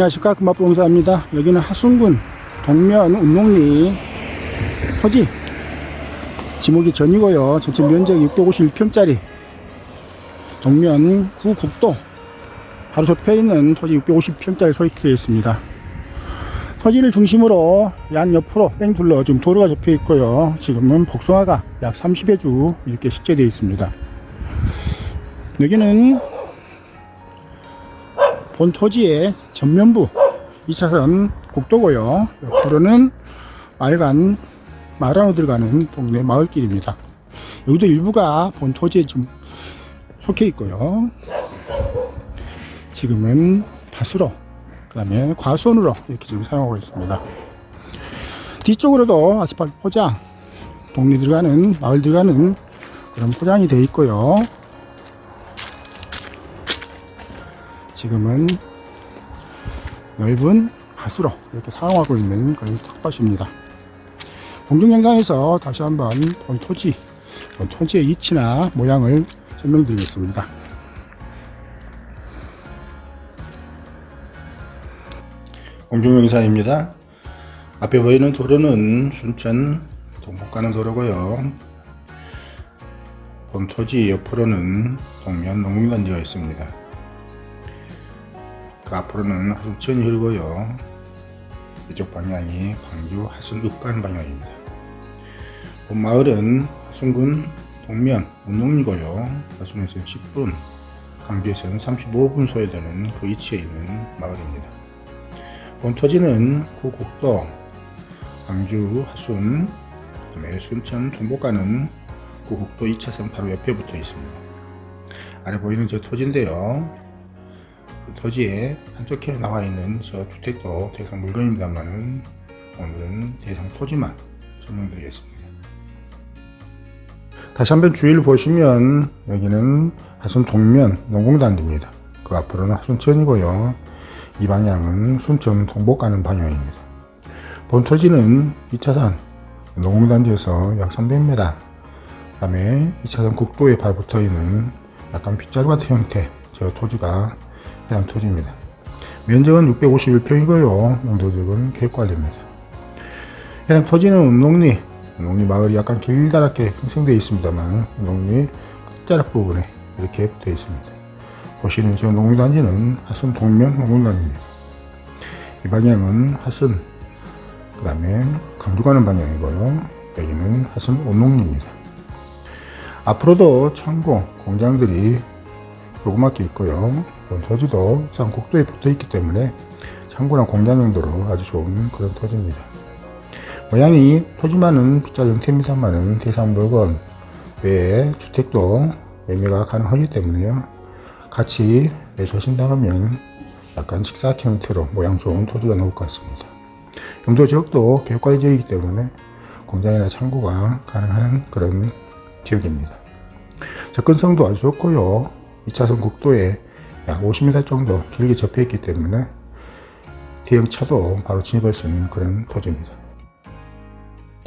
안녕하십니까? 금밥봉사입니다. 여기는 하순군 동면 운동리 토지. 지목이 전이고요. 전체 면적 651평짜리. 동면 구국도 바로 옆에 있는 토지 650평짜리 소유되어 있습니다. 토지를 중심으로 양 옆으로 뺑 둘러 지금 도로가 접혀 있고요. 지금은 복숭아가 약 30여 주 이렇게 식재되어 있습니다. 여기는 본 토지의 전면부 2차선 국도고요. 옆으로는 말간 마란으로 들어가는 동네 마을길입니다. 여기도 일부가 본 토지에 좀 속해 있고요. 지금은 밭으로 그 다음에 과수원으로 이렇게 지금 사용하고 있습니다. 뒤쪽으로도 아스팔트 포장, 동네 들어가는 마을 들어가는 그런 포장이 되어 있고요. 지금은 넓은 밭으로 이렇게 사용하고 있는 그런 텃밭입니다. 공중 영상에서 다시 한번 본 토지, 본 토지의 위치나 모양을 설명드리겠습니다. 공중 영상입니다. 앞에 보이는 도로는 순천 동북 가는 도로고요. 본 토지 옆으로는 동면 농민단지가 있습니다. 그 앞으로는 하순천이 흐르고요. 이쪽 방향이 광주 하순 읍간 방향입니다. 본 마을은 하순군 동면 운동이고요. 하순에서는 10분, 광주에서는 35분 소요되는 그 위치에 있는 마을입니다. 본 토지는 구국도 광주 하순, 그다음에 순천 동북 가는 구국도 2차선 바로 옆에 붙어 있습니다. 아래 보이는 저 토지인데요. 그 토지에 한쪽에 나와 있는 저 주택도 대상 물건입니다만은 오늘은 대상 토지만 설명드리겠습니다. 다시 한번 주위를 보시면 여기는 하순 동면 농공단지입니다. 그 앞으로는 하순천이고요. 이 방향은 순천 동북 가는 방향입니다. 본 토지는 2차선 농공단지에서 약 300m 그 다음에 2차선 국도에 발 붙어 있는 약간 빗자루 같은 형태 저 토지가 해당 토지입니다. 면적은 651평이고요. 용도적은 계획관리입니다. 해당 토지는 운동리, 운동리 마을이 약간 길다랗게 형성되어 있습니다만 운동리 끝자락 부분에 이렇게 붙어 있습니다. 보시는 저 농구단지는 하순 동면 농구단지입니다. 이 방향은 하순, 그 다음에 강주 가는 방향이고요. 여기는 하순 온농리입니다. 앞으로도 창고, 공장들이 조그맣게 있고요. 본 토지도 산 국도에 붙어 있기 때문에 창고나 공장 용도로 아주 좋은 그런 토지입니다. 모양이 토지만은 빗자루 형태입니다만은 대상 물건 외에 주택도 매매가 가능하기 때문에요. 같이 매수하신다 하면 약간 식사학 형태로 모양 좋은 토지가 나올 것 같습니다. 용도 지역도 계획관리 지역이기 때문에 공장이나 창고가 가능한 그런 지역입니다. 접근성도 아주 좋고요. 2차선 국도에 약 50m 정도 길게 접해 있기 때문에 대형 차도 바로 진입할 수 있는 그런 토지입니다.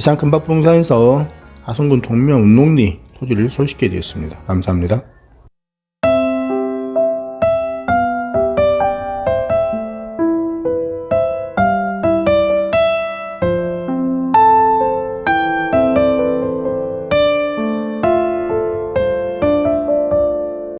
이상 금박부동산에서 하성군 동면 운동리 토지를 소식해 드렸습니다. 감사합니다.